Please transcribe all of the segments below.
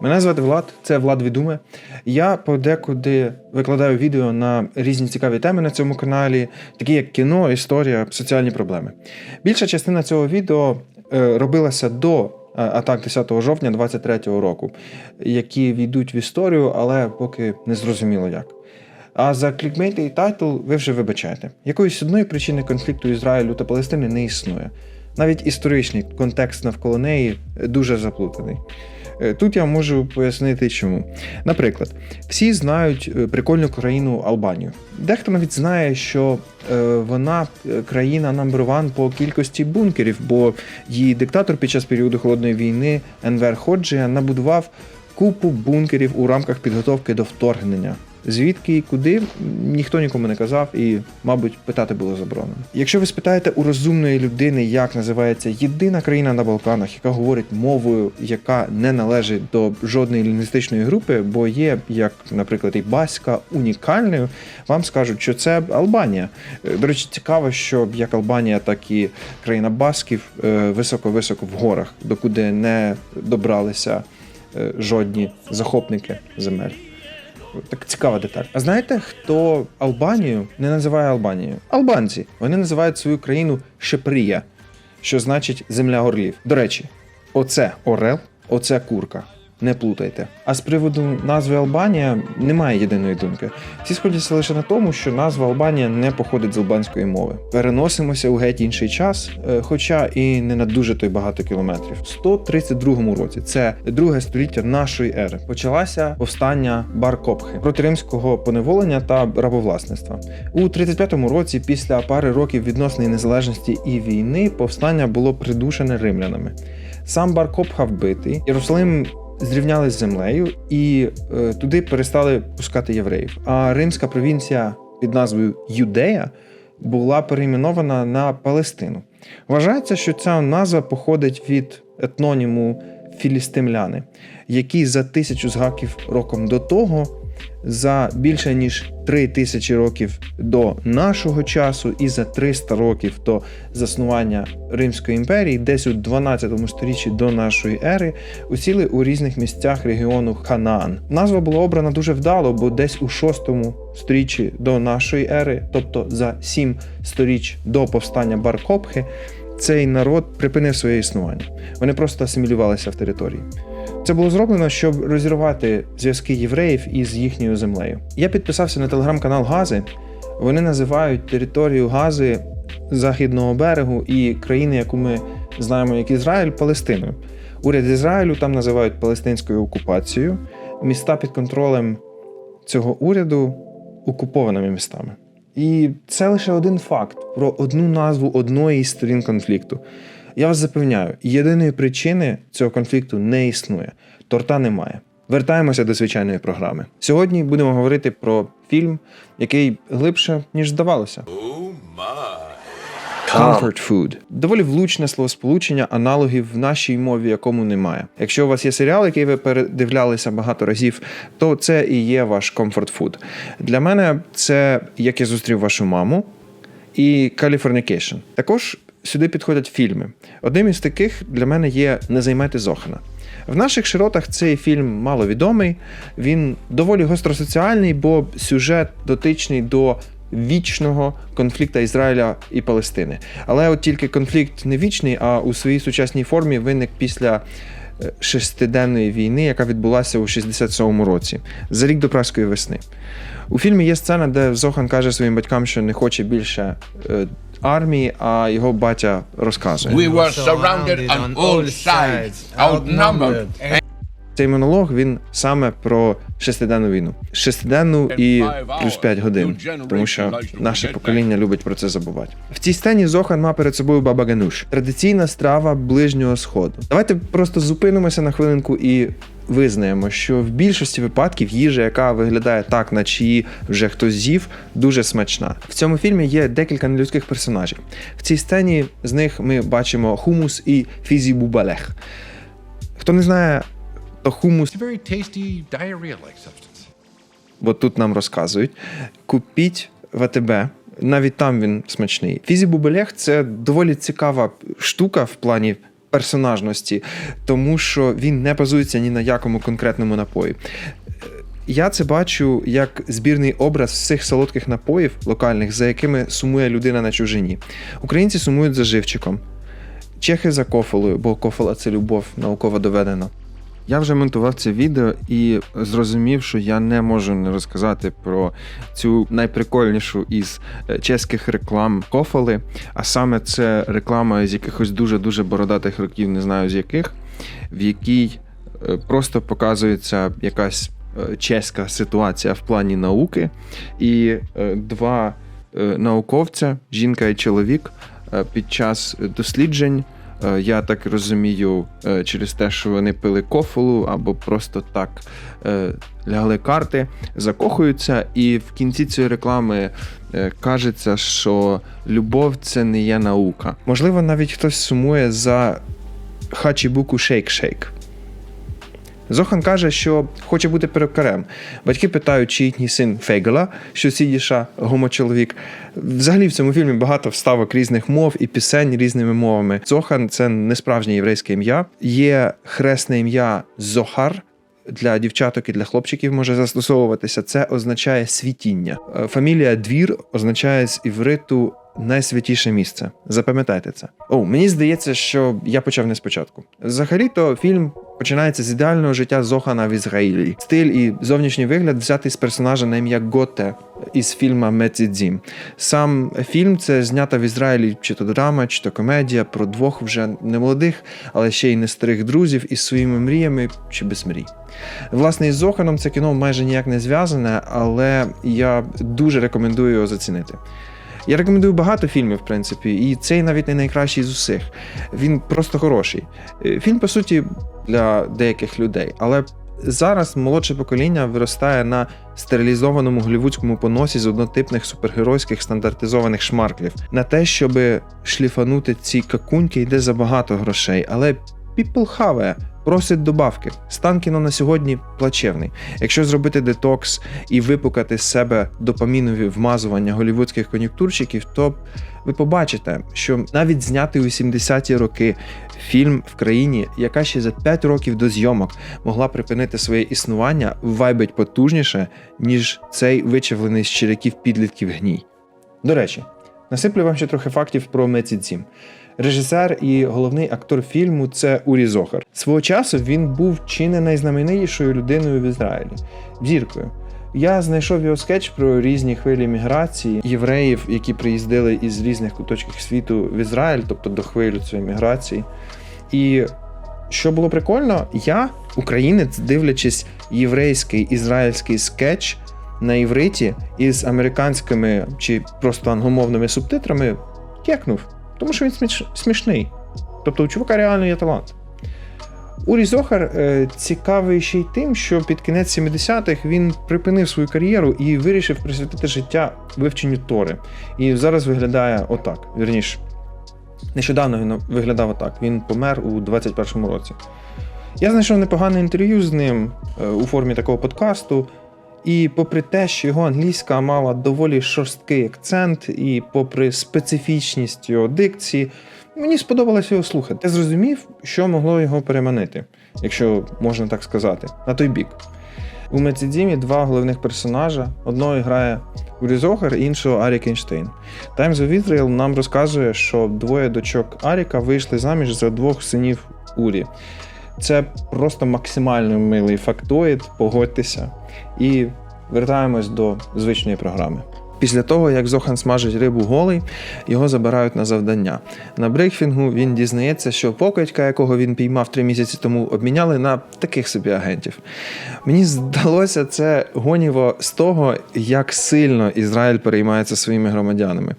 Мене звати Влад, це Влад Відуме. Я подекуди викладаю відео на різні цікаві теми на цьому каналі, такі як кіно, історія, соціальні проблеми. Більша частина цього відео е, робилася до е, атак 10 жовтня 2023 року, які війдуть в історію, але поки не зрозуміло як. А за клікбейтний тайтл ви вже вибачаєте. Якоїсь одної причини конфлікту Ізраїлю та Палестини не існує. Навіть історичний контекст навколо неї дуже заплутаний. Е, Тут я можу пояснити чому. Наприклад, всі знають е, прикольну країну Албанію. Дехто навіть знає, що е, вона країна number one по кількості бункерів, бо її диктатор під час періоду холодної війни Енвер Ходжія набудував купу бункерів у рамках підготовки до вторгнення. Звідки і куди ніхто нікому не казав, і, мабуть, питати було заборонено. Якщо ви спитаєте у розумної людини, як називається єдина країна на Балканах, яка говорить мовою, яка не належить до жодної лінгвістичної групи, бо є, як, наприклад, і баська унікальною, вам скажуть, що це Албанія. Е, До речі, цікаво, що як Албанія, так і країна Басків е, високо-високо в горах, докуди не добралися е, жодні захопники земель. Так цікава деталь. А знаєте, хто Албанію не називає Албанією? Албанці. Вони називають свою країну Шепрія, що значить земля орлів. До речі, оце орел, оце курка. Не плутайте. А з приводу назви Албанія немає єдиної думки. Всі сходяться лише на тому, що назва Албанія не походить з албанської мови. Переносимося у геть інший час, е, хоча і не на дуже той багато кілометрів. В 132 році це друге століття нашої ери. Почалася повстання Бар Копхи проти римського поневолення та рабовласництва. У 35-му році, після пари років відносної незалежності і війни, повстання було придушене римлянами. Сам Бар Копха вбитий. Єрусалим зрівняли з землею і е, туди перестали пускати євреїв. А римська провінція під назвою Юдея була перейменована на Палестину. Вважається, що ця назва походить від етноніму філістимляни, які за тисячу згаків роком до того, за більше ніж три тисячі років до нашого часу і за 300 років до заснування Римської імперії, десь у 12 сторіччі до нашої ери, усіли у різних місцях регіону Ханаан. Назва була обрана дуже вдало, бо десь у 6 сторіччі до нашої ери, тобто за 7 сторіч до повстання Баркопхи, цей народ припинив своє існування. Вони просто асимілювалися в території. Це було зроблено, щоб розірвати зв'язки євреїв із їхньою землею. Я підписався на телеграм-канал Гази. Вони називають територію Гази західного берегу і країни, яку ми знаємо як Ізраїль, Палестиною. Уряд Ізраїлю там називають палестинською окупацією. Міста під контролем цього уряду окупованими містами. І це лише один факт про одну назву одної із сторін конфлікту. Я вас запевняю, єдиної причини цього конфлікту не існує. Торта немає. Вертаємося до звичайної програми. Сьогодні будемо говорити про фільм, який глибше, ніж здавалося. Comfort food. Доволі влучне словосполучення аналогів в нашій мові, якому немає. Якщо у вас є серіал, який ви передивлялися багато разів, то це і є ваш comfort food. Для мене це як я зустрів вашу маму і Californication. Також сюди підходять фільми. Одним із таких для мене є Не займайте Зохана. В наших широтах цей фільм маловідомий, він доволі гостросоціальний, бо сюжет дотичний до вічного конфлікту Ізраїля і Палестини. Але от тільки конфлікт не вічний, а у своїй сучасній формі виник після е, шестиденної війни, яка відбулася у 67-му році, за рік до праської весни. У фільмі є сцена, де Зохан каже своїм батькам, що не хоче більше е, армії, а його батя розказує. We were surrounded on all sides, outnumbered, Цей монолог він саме про шестиденну війну. Шестиденну і плюс 5 годин, тому що наше покоління любить про це забувати. В цій сцені Зохан має перед собою баба Гануш, традиційна страва ближнього сходу. Давайте просто зупинимося на хвилинку і визнаємо, що в більшості випадків їжа, яка виглядає так, наче її вже хтось з'їв, дуже смачна. В цьому фільмі є декілька нелюдських персонажів. В цій сцені з них ми бачимо хумус і фізі бубалех. Хто не знає, то хумус бо тут нам розказують. Купіть в АТБ. Навіть там він смачний. Фізі бубелех це доволі цікава штука в плані персонажності, тому що він не базується ні на якому конкретному напої. Я це бачу як збірний образ всіх солодких напоїв локальних, за якими сумує людина на чужині. Українці сумують за живчиком, чехи за кофолою, бо кофола це любов, науково доведено. Я вже монтував це відео і зрозумів, що я не можу не розказати про цю найприкольнішу із е, чеських реклам кофоли. А саме це реклама з якихось дуже дуже бородатих років, не знаю з яких, в якій е, просто показується якась е, чеська ситуація в плані науки, і два науковця, жінка і чоловік, під час досліджень. Е, Я так розумію, е, через те, що вони пили кофолу або просто так е, лягли карти, закохуються, і в кінці цієї реклами кажеться, що любов це не є наука. Можливо, навіть хтось сумує за хачібуку шейк-шейк. Зохан каже, що хоче бути перукарем. Батьки питають, чи їхній син Фейгела, що Сідіша гомочоловік. Взагалі в цьому фільмі багато вставок різних мов і пісень різними мовами. Зохан це не справжнє єврейське ім'я. Є хресне ім'я Зохар. Для дівчаток і для хлопчиків може застосовуватися. Це означає світіння. Е, Фамілія двір означає з івриту найсвятіше місце. Запам'ятайте це. О, мені здається, що я почав не спочатку. Взагалі-то фільм починається з ідеального життя Зохана в Ізраїлі. Стиль і зовнішній вигляд взятий з персонажа на ім'я Готе із фільма Мецідзім. Сам фільм це знята в Ізраїлі чи то драма, чи то комедія про двох вже не молодих, але ще й не старих друзів із своїми мріями чи без мрій. Власне, із Зоханом це кіно майже ніяк не зв'язане, але я дуже рекомендую його зацінити. Я рекомендую багато фільмів, в принципі, і цей навіть не найкращий з усіх. Він просто хороший. Е, Фільм, по суті, для деяких людей, але зараз молодше покоління виростає на стерилізованому голівудському поносі з однотипних супергеройських стандартизованих шмарклів. На те, щоб шліфанути ці какуньки, йде забагато грошей, але people хаває. Просить добавки. Стан кіно на сьогодні плачевний. Якщо зробити детокс і випукати з себе допамінові вмазування голівудських кон'юнктурщиків, то ви побачите, що навіть знятий у 70-ті роки фільм в країні, яка ще за 5 років до зйомок могла припинити своє існування, вайбить потужніше, ніж цей вичавлений з черяків підлітків гній. До речі, насиплю вам ще трохи фактів про Мецідзім. Режисер і головний актор фільму це Урі Зохар. Свого часу він був чи не найзнаменитішою людиною в Ізраїлі, зіркою. Я знайшов його скетч про різні хвилі міграції євреїв, які приїздили із різних куточків світу в Ізраїль, тобто до хвилі цієї міграції. І що було прикольно, я, українець, дивлячись єврейський ізраїльський скетч на івриті із американськими чи просто англомовними субтитрами, кекнув, тому що він сміш... смішний. Тобто у чувака реально є талант. Урі Зохар е, цікавий ще й тим, що під кінець 70-х він припинив свою кар'єру і вирішив присвятити життя вивченню Тори. І зараз виглядає отак. Вірніше, нещодавно він виглядав отак. Він помер у 21-му році. Я знайшов непогане інтерв'ю з ним е, у формі такого подкасту. І попри те, що його англійська мала доволі шорсткий акцент, і попри специфічність його дикції, мені сподобалося його слухати. Я зрозумів, що могло його переманити, якщо можна так сказати, на той бік. У Мецідзімі два головних персонажа: одного грає Урі Зохар, іншого Арік Ейнштейн. Times of Israel нам розказує, що двоє дочок Аріка вийшли заміж за двох синів Урі. Це просто максимально милий фактоїд, погодьтеся. І вертаємось до звичної програми. Після того, як Зохан смажить рибу голий, його забирають на завдання. На брейкфінгу він дізнається, що покидька, якого він піймав три місяці тому, обміняли на таких собі агентів. Мені здалося це гоніво з того, як сильно Ізраїль переймається своїми громадянами.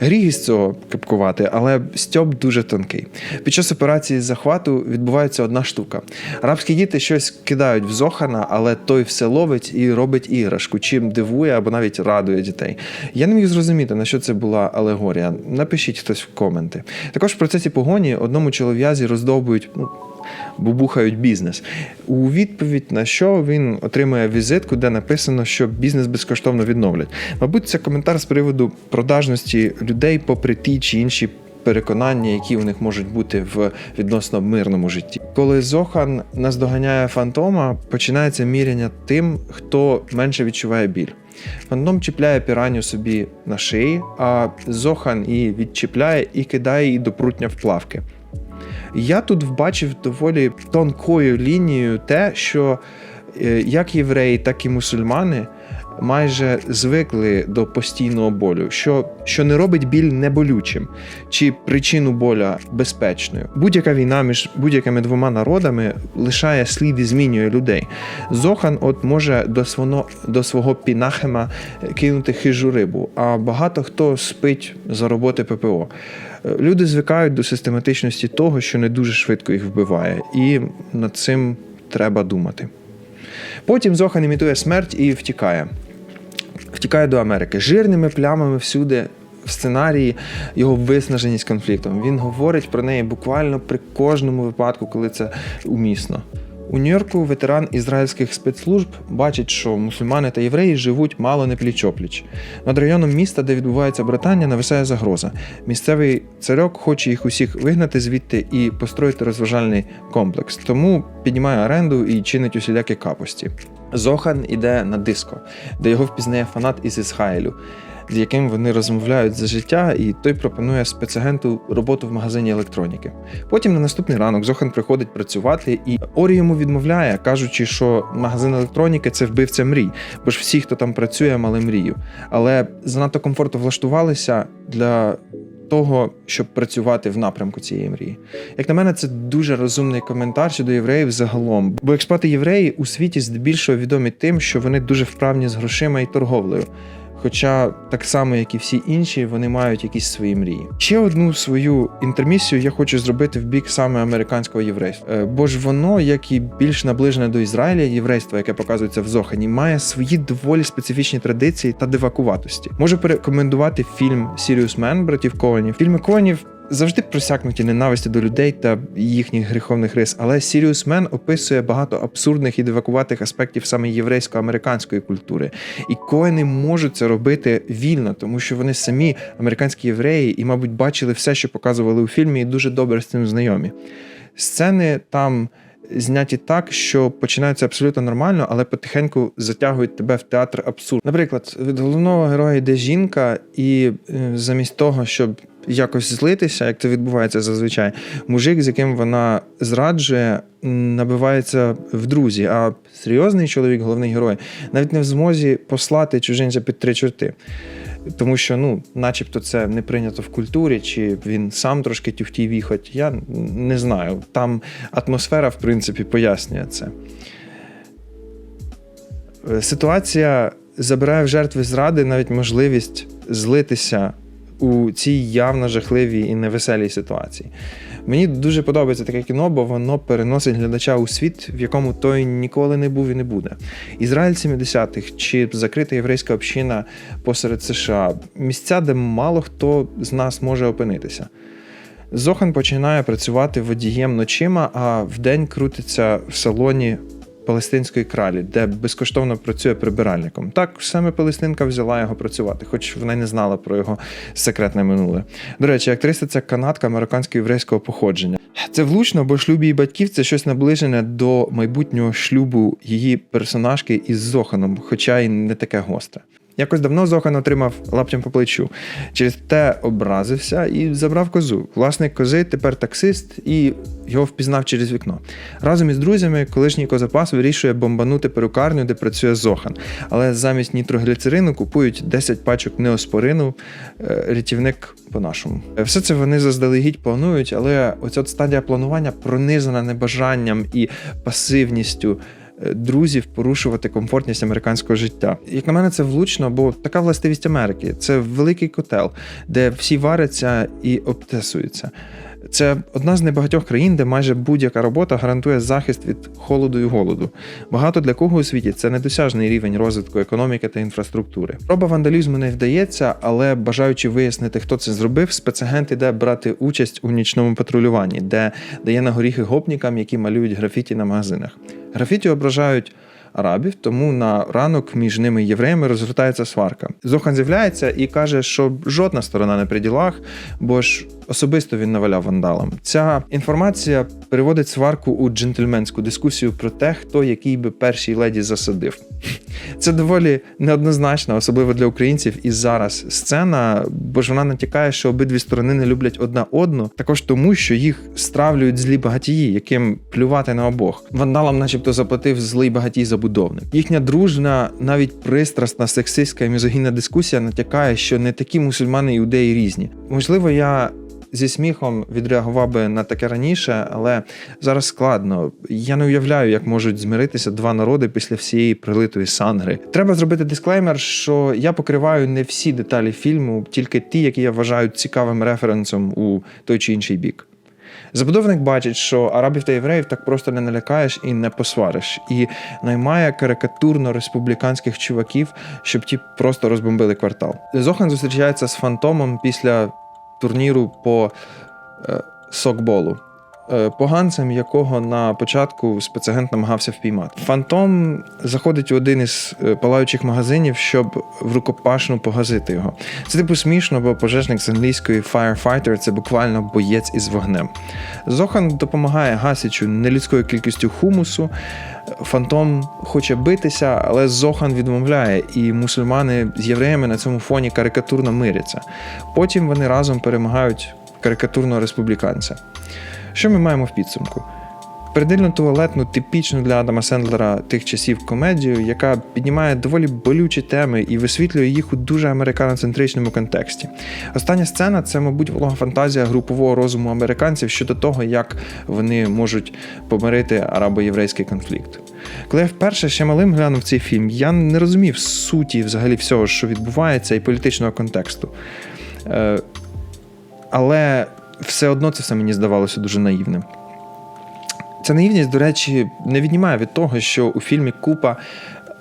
Гріх із цього капкувати, але стьоп дуже тонкий. Під час операції захвату відбувається одна штука. Арабські діти щось кидають в Зохана, але той все ловить і робить іграшку, чим дивує або навіть радує дітей. Я не міг зрозуміти, на що це була алегорія. Напишіть хтось в коменти. Також в процесі погоні одному чолов'язі роздовбують. Ну, Бубухають бізнес. У відповідь на що він отримує візитку, де написано, що бізнес безкоштовно відновлять. Мабуть, це коментар з приводу продажності людей, попри ті чи інші переконання, які у них можуть бути в відносно мирному житті. Коли Зохан наздоганяє фантома, починається міряння тим, хто менше відчуває біль. Фантом чіпляє піраню собі на шиї, а Зохан її відчіпляє і кидає її до прутня вплавки. Я тут вбачив доволі тонкою лінією те, що е, як євреї, так і мусульмани майже звикли до постійного болю, що, що не робить біль неболючим чи причину боля безпечною. Будь-яка війна між будь-якими двома народами лишає слід і змінює людей. Зохан от може до свого, до свого пінахема кинути хижу рибу, а багато хто спить за роботи ППО. Люди звикають до систематичності того, що не дуже швидко їх вбиває, і над цим треба думати. Потім Зохан імітує смерть і втікає. Втікає до Америки. Жирними плямами всюди в сценарії його виснаженість конфліктом. Він говорить про неї буквально при кожному випадку, коли це умісно. У Нью-Йорку ветеран ізраїльських спецслужб бачить, що мусульмани та євреї живуть мало не пліч-опліч. Над районом міста, де відбувається братання, нависає загроза. Місцевий царьок хоче їх усіх вигнати звідти і построїти розважальний комплекс. Тому піднімає оренду і чинить усілякі капості. Зохан іде на диско, де його впізнає фанат із Ісхаїлю, з яким вони розмовляють за життя, і той пропонує спецагенту роботу в магазині електроніки. Потім на наступний ранок Зохан приходить працювати, і Орі йому відмовляє, кажучи, що магазин електроніки це вбивця мрій, бо ж всі, хто там працює, мали мрію. Але занадто комфортно влаштувалися для. Того, щоб працювати в напрямку цієї мрії, як на мене, це дуже розумний коментар щодо євреїв загалом. Бо експати євреї у світі здебільшого відомі тим, що вони дуже вправні з грошима і торговлею. Хоча так само, як і всі інші, вони мають якісь свої мрії. Ще одну свою інтермісію я хочу зробити в бік саме американського єврейства. Е, Бо ж воно, як і більш наближене до Ізраїля, єврейство, яке показується в Зохані, має свої доволі специфічні традиції та дивакуватості. Можу порекомендувати фільм Сіріус Мен братів Коенів. Фільми Коенів завжди просякнуті ненависті до людей та їхніх гріховних рис, але Сіріус Мен описує багато абсурдних і дивакуватих аспектів саме єврейсько-американської культури. І коени можуть це робити вільно, тому що вони самі американські євреї і, мабуть, бачили все, що показували у фільмі, і дуже добре з цим знайомі. Сцени там. Зняті так, що починаються абсолютно нормально, але потихеньку затягують тебе в театр абсурд. Наприклад, від головного героя йде жінка, і е, замість того, щоб якось злитися, як це відбувається зазвичай, мужик, з яким вона зраджує, набивається в друзі. А серйозний чоловік, головний герой, навіть не в змозі послати чужинця під три чорти. Тому що, ну, начебто, це не прийнято в культурі, чи він сам трошки тюхтій віхоть. Я не знаю. Там атмосфера, в принципі, пояснює це. Е, Ситуація забирає в жертви зради навіть можливість злитися у цій явно жахливій і невеселій ситуації. Мені дуже подобається таке кіно, бо воно переносить глядача у світ, в якому той ніколи не був і не буде. Ізраїль 70-х чи закрита єврейська община посеред США місця, де мало хто з нас може опинитися. Зохан починає працювати водієм ночима, а вдень крутиться в салоні палестинської кралі, де безкоштовно працює прибиральником. Так саме Палестинка взяла його працювати, хоч вона й не знала про його секретне минуле. До речі, актриса це канадка американсько-єврейського походження. Це влучно, бо шлюб її батьків це щось наближене до майбутнього шлюбу її персонажки із Зоханом, хоча й не таке гостре. Якось давно Зохан отримав лаптям по плечу. Через те образився і забрав козу. Власник кози тепер таксист і його впізнав через вікно. Разом із друзями колишній козапас вирішує бомбанути перукарню, де працює Зохан. Але замість нітрогліцерину купують 10 пачок неоспорину, е, рятівник по-нашому. Е, Все це вони заздалегідь планують, але оця стадія планування пронизана небажанням і пасивністю друзів порушувати комфортність американського життя. Як на мене, це влучно, бо така властивість Америки це великий котел, де всі варяться і обтесуються. Це одна з небагатьох країн, де майже будь-яка робота гарантує захист від холоду і голоду. Багато для кого у світі це недосяжний рівень розвитку економіки та інфраструктури. Проба вандалізму не вдається, але бажаючи вияснити, хто це зробив, спецагент іде брати участь у нічному патрулюванні, де дає на горіхи гопнікам, які малюють графіті на магазинах. Графіті ображають арабів, тому на ранок між ними і євреями розгортається сварка. Зохан з'являється і каже, що жодна сторона не при ділах, бо ж особисто він наваляв вандалам. Ця інформація переводить сварку у джентльменську дискусію про те, хто який би першій леді засадив. Це доволі неоднозначна, особливо для українців. І зараз сцена, бо ж вона натякає, що обидві сторони не люблять одна одну, також тому, що їх стравлюють злі багатії, яким плювати на обох. Вандалам, начебто, заплатив злий багатій забудовник. Їхня дружна, навіть пристрасна, сексистська і мізогінна дискусія натякає, що не такі мусульмани і іудеї різні. Можливо, я. Зі сміхом відреагував би на таке раніше, але зараз складно. Я не уявляю, як можуть змиритися два народи після всієї прилитої сангри. Треба зробити дисклеймер, що я покриваю не всі деталі фільму, тільки ті, які я вважаю цікавим референсом у той чи інший бік. Забудовник бачить, що арабів та євреїв так просто не налякаєш і не посвариш, і наймає карикатурно республіканських чуваків, щоб ті просто розбомбили квартал. Зохан зустрічається з фантомом після турніру по е, сокболу. Е, Поганцем, якого на початку спецагент намагався впіймати. Фантом заходить у один із е, палаючих магазинів, щоб в рукопашну погасити його. Це типу смішно, бо пожежник з англійської firefighter – це буквально боєць із вогнем. Зохан допомагає гасічу нелюдською кількістю хумусу. Фантом хоче битися, але Зохан відмовляє, і мусульмани з євреями на цьому фоні карикатурно миряться. Потім вони разом перемагають карикатурного республіканця. Що ми маємо в підсумку? Передильну туалетну, типічну для Адама Сендлера тих часів комедію, яка піднімає доволі болючі теми і висвітлює їх у дуже американоцентричному контексті. Остання сцена це, мабуть, волога фантазія групового розуму американців щодо того, як вони можуть помирити арабо-єврейський конфлікт. Коли я вперше ще малим глянув цей фільм, я не розумів суті взагалі всього, що відбувається, і політичного контексту. Е, але все одно це все мені здавалося дуже наївним. Ця наївність, до речі, не віднімає від того, що у фільмі купа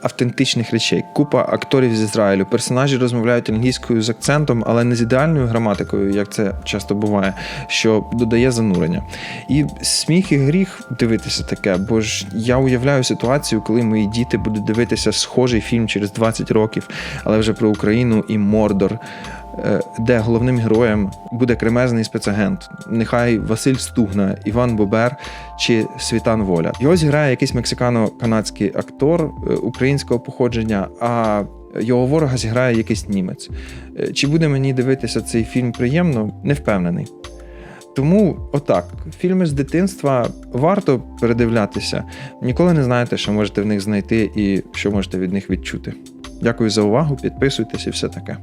автентичних речей, купа акторів з Ізраїлю. Персонажі розмовляють англійською з акцентом, але не з ідеальною граматикою, як це часто буває, що додає занурення. І сміх і гріх дивитися таке, бо ж я уявляю ситуацію, коли мої діти будуть дивитися схожий фільм через 20 років, але вже про Україну і Мордор. Е, Де головним героєм буде кремезний спецагент, нехай Василь Стугна, Іван Бобер чи Світан Воля. Його зіграє якийсь мексикано-канадський актор е, українського походження, а його ворога зіграє якийсь німець. Е, Чи буде мені дивитися цей фільм приємно, не впевнений. Тому, отак, фільми з дитинства варто передивлятися. Ніколи не знаєте, що можете в них знайти і що можете від них відчути. Дякую за увагу, підписуйтесь і все таке.